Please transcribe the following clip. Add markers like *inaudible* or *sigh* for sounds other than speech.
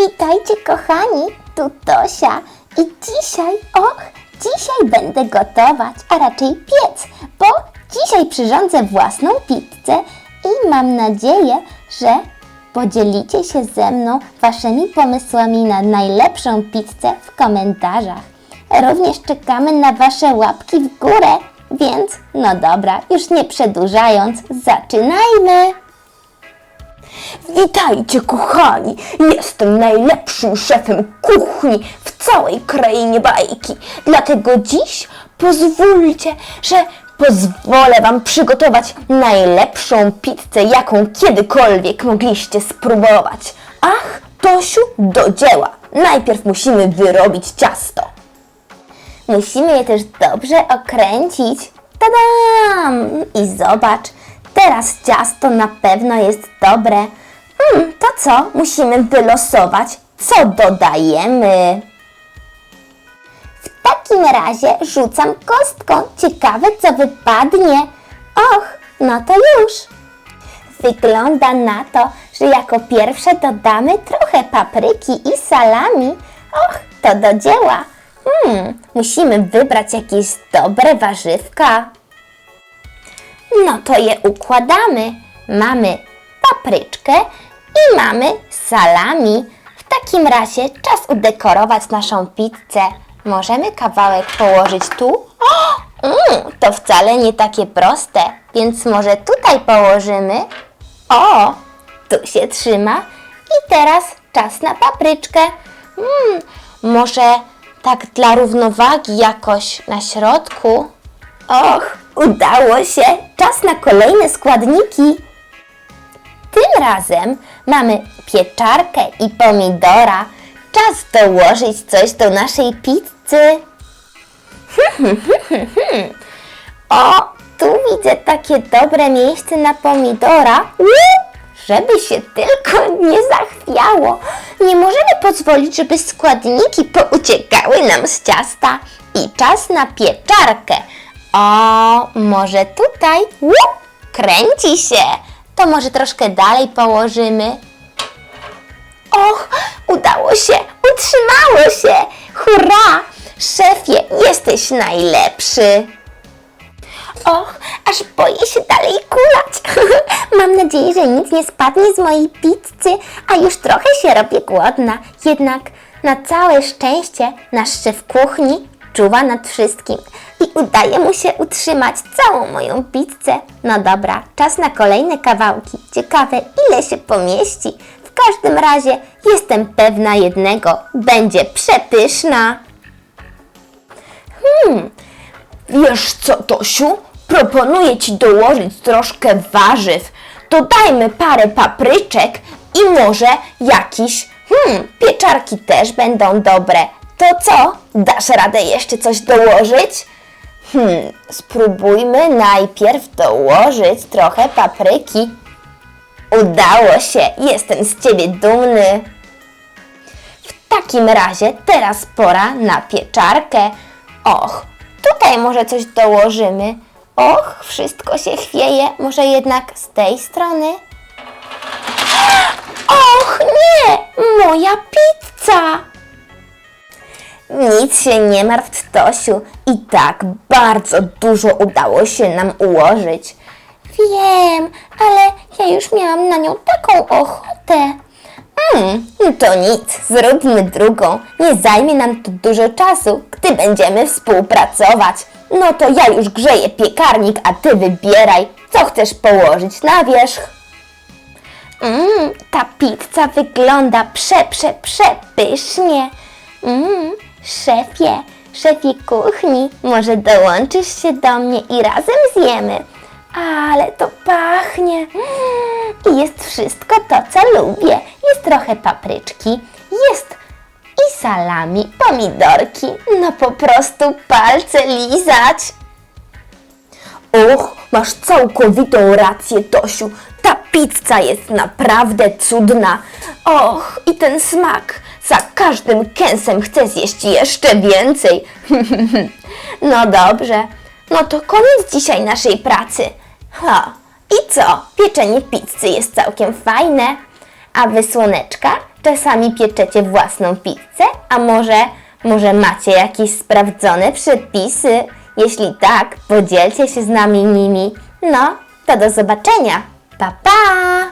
Witajcie kochani, tu Tosia i dzisiaj, och, dzisiaj będę gotować, a raczej piec, bo dzisiaj przyrządzę własną pizzę i mam nadzieję, że podzielicie się ze mną waszymi pomysłami na najlepszą pizzę w komentarzach. Również czekamy na wasze łapki w górę, więc no dobra, już nie przedłużając, zaczynajmy! Witajcie, kochani! Jestem najlepszym szefem kuchni w całej krainie bajki. Dlatego dziś pozwólcie, że pozwolę Wam przygotować najlepszą pizzę, jaką kiedykolwiek mogliście spróbować. Ach, Tosiu, do dzieła! Najpierw musimy wyrobić ciasto. Musimy je też dobrze okręcić. Tadam! I zobacz, teraz ciasto na pewno jest dobre. Hmm, to co? Musimy wylosować, co dodajemy. W takim razie rzucam kostką. Ciekawe, co wypadnie. Och, no to już. Wygląda na to, że jako pierwsze dodamy trochę papryki i salami. Och, to do dzieła. Hmm, musimy wybrać jakieś dobre warzywka. No to je układamy. Mamy papryczkę i mamy salami. W takim razie czas udekorować naszą pizzę. Możemy kawałek położyć tu? O, mm, to wcale nie takie proste, więc może tutaj położymy. O, tu się trzyma. I teraz czas na papryczkę. Mm, może tak dla równowagi jakoś na środku. Och, udało się. Czas na kolejne składniki. Razem mamy pieczarkę i pomidora. Czas dołożyć coś do naszej pizzy. *laughs* O, tu widzę takie dobre miejsce na pomidora. Żeby się tylko nie zachwiało. Nie możemy pozwolić, żeby składniki pouciekały nam z ciasta. I czas na pieczarkę. O, może tutaj? Kręci się. To może troszkę dalej położymy. Och, udało się, utrzymało się. Hurra! Szefie, jesteś najlepszy. Och, aż boję się dalej kulać. *laughs* Mam nadzieję, że nic nie spadnie z mojej pizzy, a już trochę się robię głodna. Jednak na całe szczęście nasz szef kuchni czuwa nad wszystkim i udaje mu się utrzymać całą moją pizzę. No dobra, czas na kolejne kawałki. Ciekawe, ile się pomieści. W każdym razie jestem pewna jednego. Będzie przepyszna. Wiesz co, Tosiu? Proponuję Ci dołożyć troszkę warzyw. Dodajmy parę papryczek i może jakiś, hmm, pieczarki też będą dobre. To co? Dasz radę jeszcze coś dołożyć? Hmm, spróbujmy najpierw dołożyć trochę papryki. Udało się, jestem z Ciebie dumny. W takim razie teraz pora na pieczarkę. Och, tutaj może coś dołożymy. Och, wszystko się chwieje. Może jednak z tej strony? Och, nie! Moja pizza! Nic się nie martw, Tosiu. I tak bardzo dużo udało się nam ułożyć. Wiem, ale ja już miałam na nią taką ochotę. Hmm, to nic, zróbmy drugą. Nie zajmie nam to dużo czasu, gdy będziemy współpracować. No to ja już grzeję piekarnik, a ty wybieraj, co chcesz położyć na wierzch. Mmm, ta pizza wygląda prze, prze, przepysznie. Mmm, szefie, szefie kuchni, może dołączysz się do mnie i razem zjemy. Ale to pachnie. I jest wszystko to, co lubię. Jest trochę papryczki, jest i salami, pomidorki. No po prostu palce lizać. Och, masz całkowitą rację, Tosiu. Ta pizza jest naprawdę cudna. Och, i ten smak. Za każdym kęsem chcę zjeść jeszcze więcej. *laughs* no dobrze, no to koniec dzisiaj naszej pracy. Ha, i co? Pieczenie pizzy jest całkiem fajne. A wy, słoneczka, czasami pieczecie własną pizzę? A może, może macie jakieś sprawdzone przepisy? Jeśli tak, podzielcie się z nami nimi. No, to do zobaczenia. Pa, pa!